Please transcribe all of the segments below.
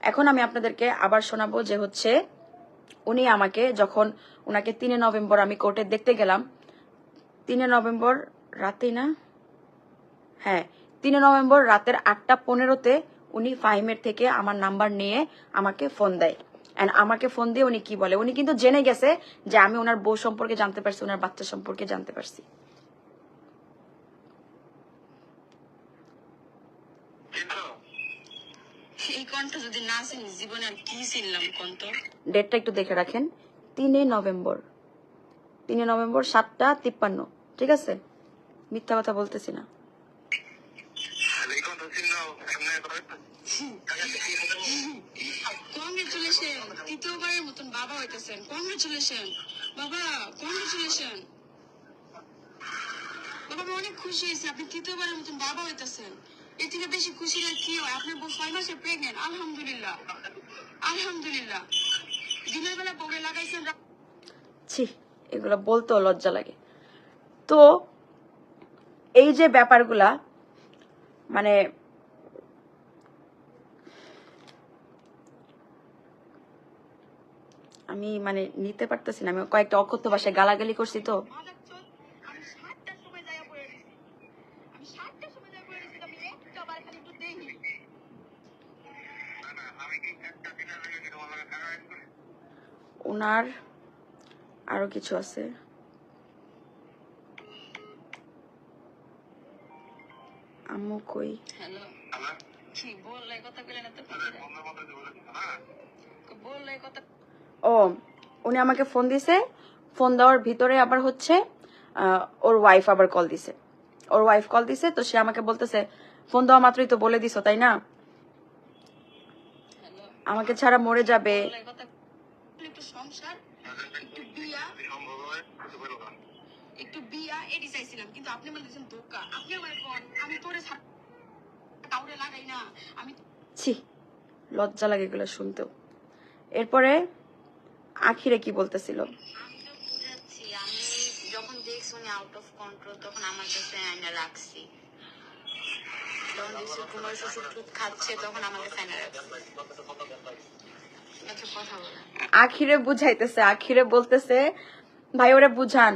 এখন আমি আপনাদেরকে আবার শোনাবো যে হচ্ছে উনি আমাকে যখন ওনাকে তিনে নভেম্বর আমি কোর্টে দেখতে গেলাম, তিনে নভেম্বর রাতে না? হ্যাঁ তিনে নভেম্বর রাতের আটটা পনেরোতে উনি ফাহিমের থেকে আমার নাম্বার নিয়ে আমাকে ফোন দেয়। অ্যান্ড আমাকে ফোন দিয়ে উনি কি বলে, উনি কিন্তু জেনে গেছে যে আমি ওনার বউ সম্পর্কে জানতে পারছি, ওনার বাচ্চা সম্পর্কে জানতে পারছি কিন্তু এই কণ্ঠ যদি না চিনি জীবনে আর কি চিনলাম কণ্ঠ ডেটটা একটু দেখে রাখেন। তিনে নভেম্বর। তিনে নভেম্বর সাতটা তিপ্পান্ন। ঠিক আছে? মিথ্যা কথা বলতেছি না। কংগ্রেচুলেশন তৃতীয়বারের মতন বাবা হইতেছেন। কংগ্রেচুলেশন বাবা কংগ্রেচুলেশন বাবা আমি অনেক খুশি হয়েছি। আপনি তৃতীয়বারের মতন বাবা হইতেছেন। বেশি বউ ছয় মাসে প্রেগনেন্ট আলহামদুলিল্লাহ। আলহামদুলিল্লাহ। দিনের বেলা বউরে লাগাইছেন ছি, এগুলো লজ্জা লাগে। তো এই যে ব্যাপারগুলা মানে আমি মানে নিতে পারতেছি না। আমি কয়েকটা অকথ্য ভাষায় গালাগালি করছি তো আমি সাতটার সময় যাইয়া পড়ে গেছি আমি সাতটার সময় যাইয়া পড়ে গেছি আমি একটা বার খালি একটু দেখি না না আমি কি একটা দিনের লেগে কি তোমার লাগে টাকা অ্যাড করি ওনার আরও কিছু আছে। আম্মু কই? হ্যালো। আমার কি বললে কথা কইলেন এত বন্ধ মতো যে বলেছিল না বললে কথা ও উনি আমাকে ফোন দিছে। ফোন দেওয়ার ভিতরে আবার হচ্ছে আহ, ওর ওয়াইফ আবার কল দিছে। ওর ওয়াইফ কল দিছে তো সে আমাকে বলতেছে ফোন দেওয়া মাত্রই তো বলে দিছো তাই না? আমাকে ছাড়া মরে যাবে। একটু সংসার একটু বিয়া। যদি সম্ভব কিছু বলো না একটু বিয়া এডি চাইছিলাম কিন্তু আপনি বলে দিয়েছেন ধোকা আপনি আমার কোন আমি তোরে কাউরে লাগাই না। আমি ছি লজ্জা লাগে এগুলো শুনতেও। এরপরে আখিরে কি বলতেছিল? আমি যখন দেখছি উনি আউট অফ কন্ট্রোল তখন আমার কাছে আয়না রাখছি। যখন দেখছি কুমার শ্বশুর টুট খাচ্ছে, তখন কথা বলেন আখিরে বুঝাইতেছে, আখিরে বলতেছে, ভাই, ওরে বুঝান,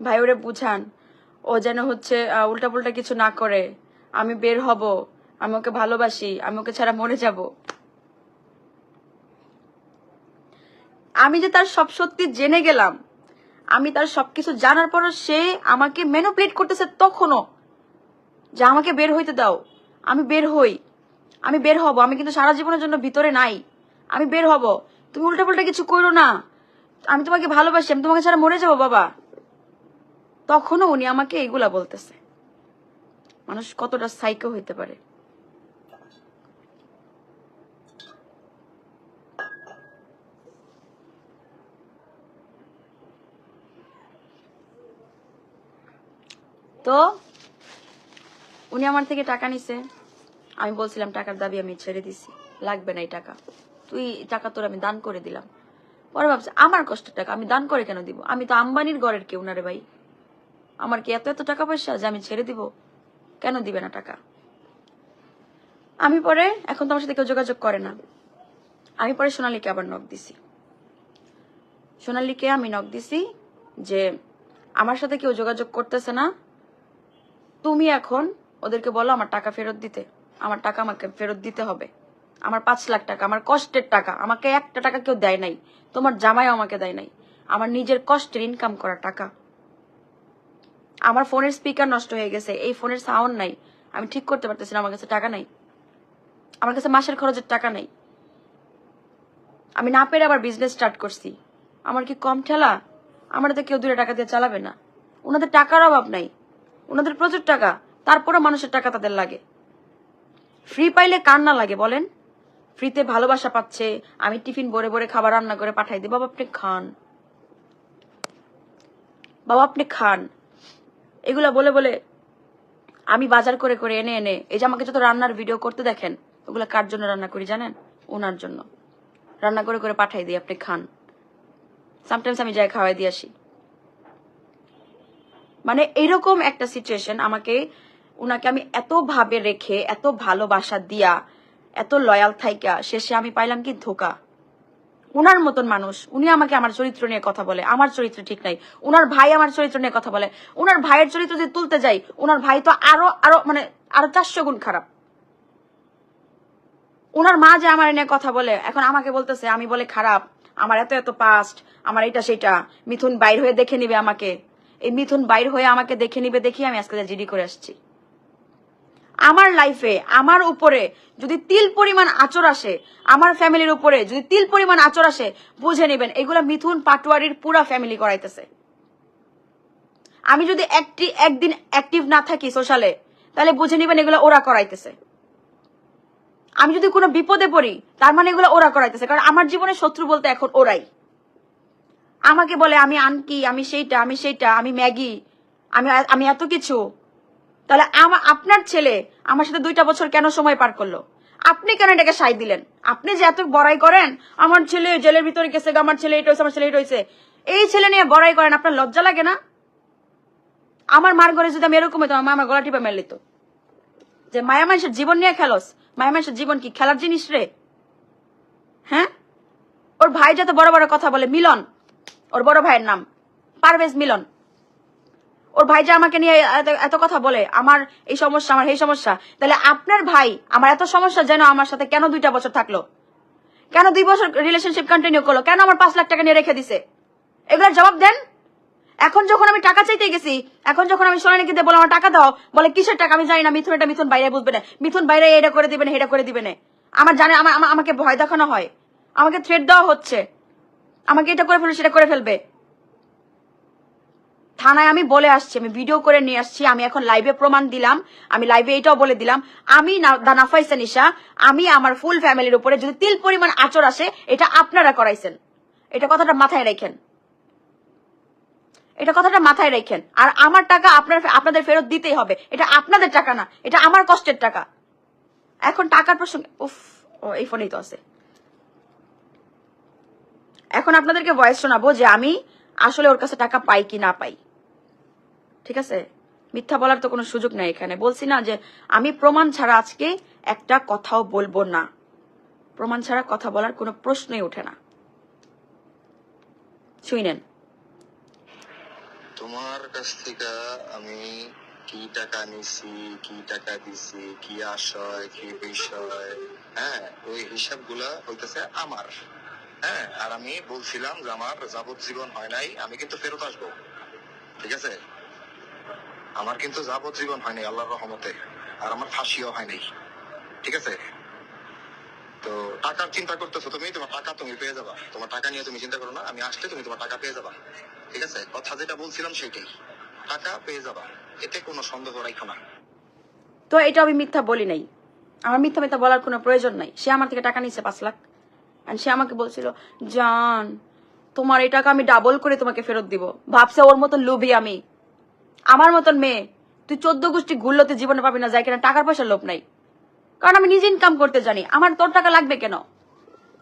ভাই, ওরে বুঝান। ও যেন হচ্ছে উল্টা পুল্টা কিছু না করে। আমি বের হব, আমি ওকে ভালোবাসি, আমি ওকে ছাড়া মরে যাব। আমি যে তার সব সত্যি জেনে গেলাম, আমি তার সবকিছু জানার পরও সে আমাকে ম্যানুপ্লেট করতেছে তখনও। যে আমাকে বের হইতে দাও। আমি বের হই। আমি বের হব। আমি কিন্তু সারা জীবনের জন্য ভিতরে নাই। আমি বের হব। তুমি উল্টা পাল্টা কিছু করো না। আমি তোমাকে ভালোবাসি। আমি তোমাকে ছাড়া মরে যাব, বাবা। তখনও উনি আমাকে এগুলা বলতেছে। মানুষ কতটা সাইকো হইতে পারে। তো উনি আমার থেকে টাকা নিছে। আমি বলছিলাম, টাকার দাবি আমি ছেড়ে দিছি। লাগবে না এই টাকা। তুই টাকা তোর আমি দান করে দিলাম। পরে ভাবছি, আমার কষ্টের টাকা আমি দান করে কেন দিব? আমি তো আম্বানির গড়ের কেউ না রে ভাই। আমার কি এত এত টাকা পয়সা যে আমি ছেড়ে দিব? কেন দিবে না টাকা? আমি পরে, এখন তো আমার সাথে কেউ যোগাযোগ করে না। আমি পরে সোনালীকে আবার নখ দিছি। সোনালীকে আমি নখ দিছি যে, আমার সাথে কেউ যোগাযোগ করতেছে না। তুমি এখন ওদেরকে বলো আমার টাকা ফেরত দিতে। আমার টাকা আমাকে ফেরত দিতে হবে। আমার পাঁচ লাখ টাকা, আমার কষ্টের টাকা, আমাকে একটা টাকা কেউ দেয় নাই। তোমার জামাইও আমাকে দেয় নাই। আমার নিজের কষ্টের ইনকাম করা টাকা। আমার ফোনের স্পিকার নষ্ট হয়ে গেছে। এই ফোনের সাউন্ড নাই। আমি ঠিক করতে পারতেছি না, আমার কাছে টাকা নাই। আমার কাছে মাসের খরচের টাকা নাই। আমি না পেরে আবার বিজনেস স্টার্ট করছি। আমার কি কম ঠেলা? আমার তো কেউ দূরে টাকা দিয়ে চালাবে না। ওনাদের টাকার অভাব নাই। ওনাদের প্রচুর টাকা। তারপরে মানুষের টাকা তাদের লাগে। ফ্রি পাইলে কার না লাগে বলেন? ফ্রিতে ভালোবাসা পাচ্ছে, আমি টিফিন ভরে ভরে খাবার রান্না করে পাঠাই দিই। বাবা, আপনি খান। বাবা, আপনি খান। এগুলা বলে বলে আমি বাজার করে করে এনে এনে, এই যে আমাকে যত রান্নার ভিডিও করতে দেখেন, ওগুলা কার জন্য রান্না করি জানেন? ওনার জন্য। রান্না করে করে পাঠাই দিই, আপনি খান। সামটাইমস আমি যাই খাওয়াই দিয়ে আসি। মানে এরকম একটা সিচুয়েশন আমাকে উনাকে আমি এত ভাবে রেখে, এত ভালোবাসা দিয়া, এত লয়াল থাইকা, শেষে আমি পাইলাম কি ধোকা। উনার মতন মানুষ, উনি আমাকে আমার চরিত্র নিয়ে কথা বলে, আমার চরিত্র ঠিক নাই। উনার ভাই আমার চরিত্র নিয়ে কথা বলে, উনার ভাইয়ের চরিত্র যদি তুলতে যাই, উনার ভাই তো আরও আরও মানে আরও চারশো গুণ খারাপ। উনার মা যে আমার নিয়ে কথা বলে, এখন আমাকে বলতেছে, আমি বলে খারাপ, আমার এত এত পাস্ট আমার এটা সেটা মিথুন বাইর হয়ে দেখে নিবে আমাকে। এই মিথুন বাইর হয়ে আমাকে দেখে নিবে দেখি আমি আজকে জিডি করে আসছি। আমার লাইফে আমার উপরে যদি তিল পরিমাণ আচর আসে, আমার ফ্যামিলির উপরে যদি তিল পরিমাণ আচর আসে, বুঝে নেবেন, এগুলা মিথুন পাটোয়ারির পুরা ফ্যামিলি করাইতেছে। আমি যদি একটি, একদিন অ্যাক্টিভ না থাকি সোশ্যালে তাহলে বুঝে নেবেন এগুলো ওরা করাইতেছে। আমি যদি কোনো বিপদে পড়ি, তার মানে এগুলো ওরা করাইতেছে, কারণ আমার জীবনে শত্রু বলতে এখন ওরাই। আমাকে বলে, আমি আনকি, আমি সেইটা আমি সেইটা, আমি ম্যাগি, আমি আমি এত কিছু। তাহলে আপনার ছেলে আমার সাথে দুইটা বছর কেন সময় পার করল? আপনি কেন এটাকে সাই দিলেন? আপনি যে এত বড়াই করেন, আমার ছেলে জেলের ভিতরে গেছে আমার ছেলে এটা হয়েছে, আমার ছেলে এটা হয়েছে। এই ছেলে নিয়ে বড়াই করেন, আপনার লজ্জা লাগে না? আমার মার ঘরে যদি আমি এরকম হইতাম, আমার গলা টিপে মেরে লিত যে মায়া মানুষের জীবন নিয়ে খেলোস? মায়া মানুষের জীবন কি খেলার জিনিস রে? হ্যাঁ? ওর ভাই যাতে বড় বড় কথা বলে, মিলন। ওর বড় ভাইয়ের নাম, পারভেজ মিলন। ওর ভাই যে আমাকে নিয়ে এত- কথা বলে, আমার এই সমস্যা, আমার এই সমস্যা, তাহলে আপনার ভাই, আমার এত সমস্যা যেন আমার সাথে কেন দুইটা বছর থাকল? কেন দুই বছর রিলেশনশিপ কন্টিনিউ করল? কেন আমার পাঁচ লাখ টাকা নিয়ে রেখে দিছে? এগুলোর জবাব দেন। এখন যখন আমি টাকা চাইতে গেছি, এখন যখন আমি সোনালিকে দিয়ে বলে আমার টাকা দাও। বলে, কিসের টাকা? আমি জানি না, মিথুন এটা মিথুন বাইরে বুঝবে না। মিথুন বাইরে এটা করে দিবে না এটা করে দিবে না। আমার জানে, আমার- আমাকে ভয় দেখানো হয়। আমাকে থ্রেট দেওয়া হচ্ছে। আমাকে এটা করে ফেলবে, সেটা করে ফেলবে। থানায় আমি বলে আসছি, আমি ভিডিও করে নিয়ে আসছি, আমি এখন লাইভে প্রমাণ দিলাম, আমি লাইভে এটাও বলে দিলাম। আমি দা নাফাইসা আমি আমার ফুল ফ্যামিলির উপরে যদি তিল পরিমাণ আচর আসে, এটা আপনারা করাইছেন। এটা কথাটা মাথায় রেখেন। এটা কথাটা মাথায় রেখেন। আর আমার টাকা আপনার, আপনাদের ফেরত দিতেই হবে। এটা আপনাদের টাকা না, এটা আমার কষ্টের টাকা। এখন টাকার প্রসঙ্গে, উফ, ও, এই ফোনেই তো আছে। এখন আপনাদেরকে ভয়েস শোনাবো যে আমি আসলে ওর কাছে টাকা পাই কি না পাই। ঠিক আছে? মিথ্যা বলার তো কোনো সুযোগ নেই এখানে। বলছি না যে আমি প্রমাণ ছাড়া আজকে একটা কথাও বলব না। প্রমাণ ছাড়া কথা বলার কোনো প্রশ্নই ওঠে না। শুইনেন তোমার কাছ থেকে আমি কি টাকা নিছি, কি টাকা দিছি, কি আশয়, কি বিষয় হ্যাঁ ওই হিসাবগুলা হইতেছে আমার। হ্যাঁ আর আমি বলছিলাম যে আমার যাবজ্জীবন হয় নাই, আমি কিন্তু ফেরত আসব। ঠিক আছে? আমার কিন্তু যাবজ্জীবন হয়নি, আল্লাহর রহমতে। আর আমার ফাঁসিও হয় নাই ঠিক আছে? তো টাকার চিন্তা করতেছো তুমি, তোমার টাকা তুমি পেয়ে যাবা। তোমার টাকা নিয়ে তুমি চিন্তা করো না, আমি আসলে তুমি তোমার টাকা পেয়ে যাবা। ঠিক আছে? কথা যেটা বলছিলাম সেটাই। টাকা পেয়ে যাবা, এতে কোনো সন্দেহ রাখো না। তো এটা আমি মিথ্যা বলি নাই। আমার মিথ্যা মিথ্যা বলার কোনো প্রয়োজন নাই। সে আমার থেকে টাকা নিচ্ছে পাঁচ লাখ। আর সে আমাকে বলছিল, জান, তোমার এই টাকা আমি ডাবল করে তোমাকে ফেরত দিব। ভাবছে ওর মতো লোভী আমি। আমার মতন মেয়ে, তুই চোদ্দ গোষ্ঠী ঘুরলোতে জীবনে পাবি না, যাই কিনা টাকার পয়সার লোভ নাই। কারণ আমি নিজে ইনকাম করতে জানি, আমার তোর টাকা লাগবে কেন?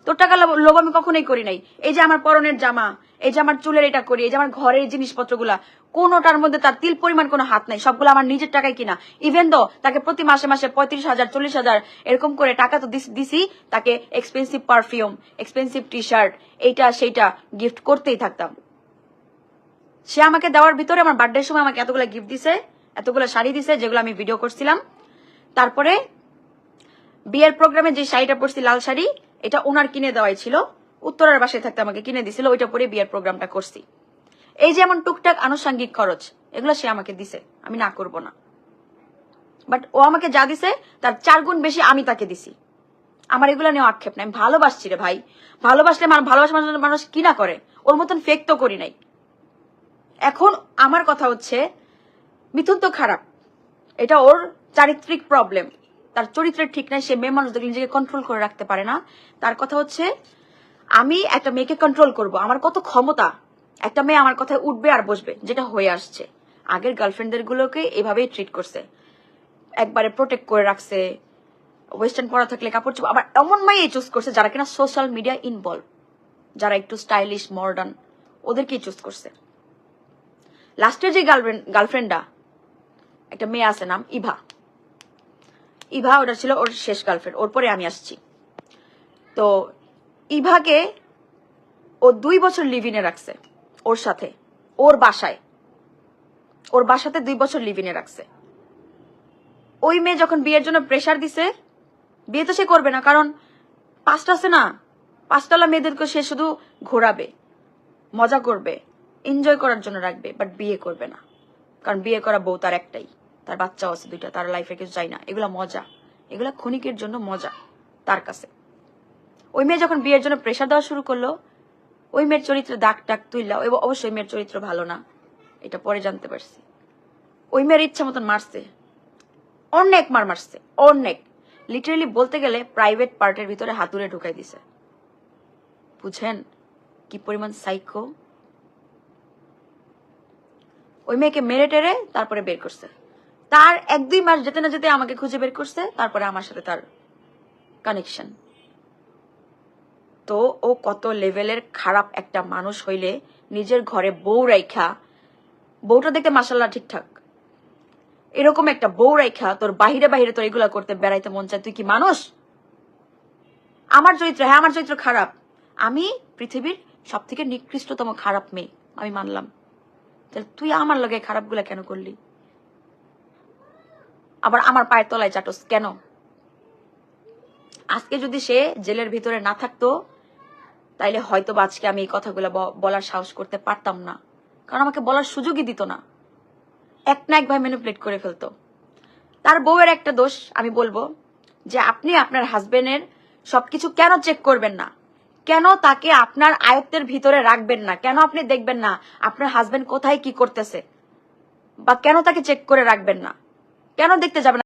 তোর টাকা লোভ আমি কখনোই করি নাই। এই যে আমার পরনের জামা, এই যে আমার চুলের এটা করি, এই যে আমার ঘরের জিনিসপত্র জিনিসপত্রগুলা, কোনোটার মধ্যে তার তিল পরিমাণ কোনো হাত নাই, সবগুলো আমার নিজের টাকায় কিনা। ইভেন দো তাকে প্রতি মাসে মাসে পঁয়ত্রিশ হাজার, চল্লিশ হাজার, এরকম করে টাকা তো দিছি তাকে expensive perfume expensive T shirt এইটা, সেইটা গিফট করতেই থাকতাম। সে আমাকে দেওয়ার ভিতরে আমার বার্থডের সময় আমাকে এতগুলো গিফট দিছে, এতগুলো শাড়ি দিছে, যেগুলো আমি ভিডিও করছিলাম। তারপরে বিয়ের প্রোগ্রামে যে শাড়িটা পরছি, লাল শাড়ি, এটা ওনার কিনে দেওয়াই ছিল। উত্তরার বাসায় থাকতে আমাকে কিনে দিছিল, ওইটা পরে বিয়ের প্রোগ্রামটা করছি। এই যেমন টুকটাক আনুষঙ্গিক খরচ, এগুলো সে আমাকে দিছে, আমি না করব না। বাট ও আমাকে যা দিছে, তার চার গুণ বেশি আমি তাকে দিছি। আমার এগুলো নিয়ে আক্ষেপ নাই। ভালোবাসছি রে ভাই। ভালোবাসলে ভালোবাসা মানুষ মানুষ কি না করে? ওর মতন ফেক তো করি নাই। এখন আমার কথা হচ্ছে, মিথুন তো খারাপ। এটা ওর চারিত্রিক প্রবলেম তার চরিত্রের ঠিক নাই, সে মেয়ে মানুষ দেখলে নিজেকে কন্ট্রোল করে রাখতে পারে না। তার কথা হচ্ছে, আমি একটা মেয়েকে কন্ট্রোল করব। আমার কত ক্ষমতা? একটা মেয়ে আমার কথায় উঠবে আর বসবে, যেটা হয়ে আসছে। আগের গার্লফ্রেন্ডদের গুলোকে এভাবেই ট্রিট করছে। একবারে প্রোটেক্ট করে রাখছে। ওয়েস্টার্ন পরা থাকলে কাপড় চোপড় আবার এমন মাইয়ে চুজ করছে যারা কিনা সোশ্যাল মিডিয়া ইনভলভ যারা একটু স্টাইলিশ মডার্ন ওদেরকেই চুজ করছে। লাস্টের যে গার্লফ্রেন্ড গার্লফ্রেন্ডটা একটা মেয়ে আছে নাম ইভা। ইভা, ওটা ছিল ওর শেষ গার্লফ্রেন্ড ওর পরে আমি আসছি। তো ইভাকে ও দুই বছর লিভিনে রাখছে, ওর সাথে, ওর বাসায়। ওর বাসাতে দুই বছর লিভ ইনে রাখছে। ওই মেয়ে যখন বিয়ের জন্য প্রেশার দিছে, বিয়ে তো সে করবে না, কারণ পাঁচটা আছে না, পাঁচতলা মেয়েদেরকে সে শুধু ঘোরাবে, মজা করবে। এনজয় করার জন্য রাখবে বাট বিয়ে করবে না। কারণ বিয়ে করা বউ তার একটাই, তার বাচ্চাও আছে দুইটা, তার লাইফে কিছু চাই না। এগুলা মজা। এগুলা ক্ষণিকের জন্য মজা, তার কাছে। ওই মেয়ে যখন বিয়ের জন্য প্রেশার দেওয়া শুরু করল, ওই মেয়ের চরিত্রে দাগ টাক তুইলা অবশ্যই মেয়ের চরিত্র ভালো না। এটা পরে জানতে পারছি। ওই মেয়ের ইচ্ছা মতন মারছে। অনেক মার মারছে, অনেক। লিটারেলি বলতে গেলে প্রাইভেট পার্টের ভিতরে হাতুড়ে ঢুকাই দিছে। বুঝেন কি পরিমাণ সাইকো ওই মেয়েকে মেরে টেরে তারপরে বের করছে। তার এক দুই মাস যেতে না যেতে আমাকে খুঁজে বের করছে, তারপরে আমার সাথে তার কানেকশন তো ও কত লেভেলের খারাপ একটা মানুষ হইলে নিজের ঘরে বউ রাইখা, বউটা দেখতে মাসাল্লাহ ঠিকঠাক। এরকম একটা বউ রাইখা, তোর বাহিরে বাহিরে তোর এগুলা করতে বেড়াইতে মন চায়, তুই কি মানুষ? আমার চরিত্র হ্যাঁ আমার চরিত্র খারাপ। আমি পৃথিবীর সব থেকে নিকৃষ্টতম খারাপ মেয়ে, আমি মানলাম। তাহলে তুই আমার লগে খারাপগুলা কেন করলি? আবার আমার পায়ের তলায় চাটস, কেন? আজকে যদি সে জেলের ভিতরে না থাকতো, তাইলে হয়তো আজকে আমি এই কথাগুলো বলার সাহস করতে পারতাম না। কারণ আমাকে বলার সুযোগই দিত না। এক না এক ভাই ম্যানিপুলেট করে ফেলতো। তার বউয়ের একটা দোষ আমি বলব, যে আপনি আপনার হাজবেন্ডের সবকিছু কেন চেক করবেন না? কেন তাকে আপনার আয়ত্তের ভিতরে রাখবেন না? কেন আপনি দেখবেন না আপনার হাজবেন্ড কোথায় কি করতেছে? বা কেন তাকে চেক করে রাখবেন না? কেন দেখতে যাবেন